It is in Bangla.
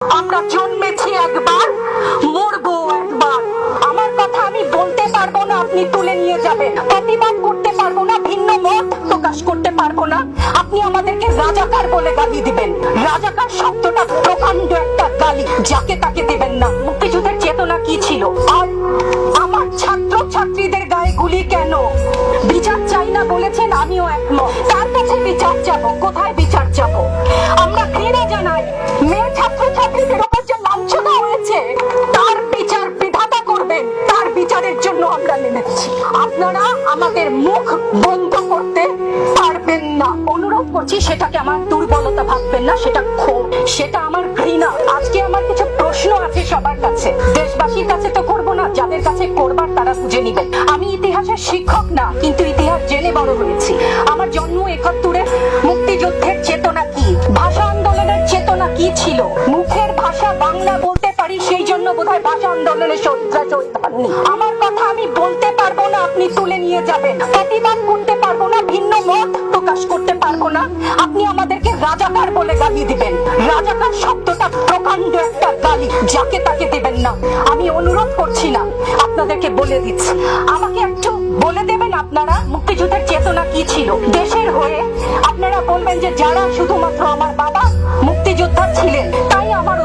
আমরা জন্মেছি একবার, মরবো একবার। আমার কথা আমি বলতে পারব না, আপনি তুলে নিয়ে যাবেন। প্রতিবাদ করতে পারব না, ভিন্ন মত প্রকাশ করতে পারব না। আপনি আমাদেরকে রাজাকার বলে গালি দিবেন। রাজাকার শব্দটা প্রকাণ্ড একটা গালি, যাকে তাকে দেবেন না। মুক্তিযুদ্ধের চেতনা কি ছিল? আর আমার ছাত্র ছাত্রীদের গায়ে গুলি কেন? বিচার চাই না বলেছেন, আমিও একমত। তার কাছে বিচার যাব কোথায় বিচার যাব আমরা আমরা আপনারা আমাদের মুখ বন্ধ করতে পারবেন না। অনুরোধ করছি, সেটাকে আমার দুর্বলতা ভাববেন না, সেটা ক্ষোভ সেটা আমার ঘৃণা। আজকে আমার কিছু প্রশ্ন আছে সবার কাছে। দেশবাসীর কাছে তো করব না, যাদের কাছে করবার তারা বুঝে নিবেন আমি ইতিহাসের শিক্ষক না, কিন্তু ইতিহাস জেনে বড় হয়েছি। আমার জন্ম একাত্তরে মুক্তিযুদ্ধের চেতনা কি? ভাষা আন্দোলনের চেতনা কি ছিল? জন্য বোধহয় ভাষা আন্দোলনের শহীদরা শহীদ আমার কথা আমি বলতে পারব না, আপনি তুলে নিয়ে যাবেন। প্রতিবাদ করতে পারব না, ভিন্ন মত প্রকাশ করতে পারব না। আপনি আমাদেরকে রাজাকার বলে গালি দিবেন। রাজাকার শব্দটা প্রকাণ্ড একটা গালি, যাকে তাকে দেবেন না। আমি অনুরোধ করছি না, আপনাদেরকে বলে দিচ্ছি। আমাকে একটু বলে দেবেন আপনারা, মুক্তিযুদ্ধের চেতনা কি ছিল? দেশের হয়ে আপনারা বলবেন যে যারা শুধুমাত্র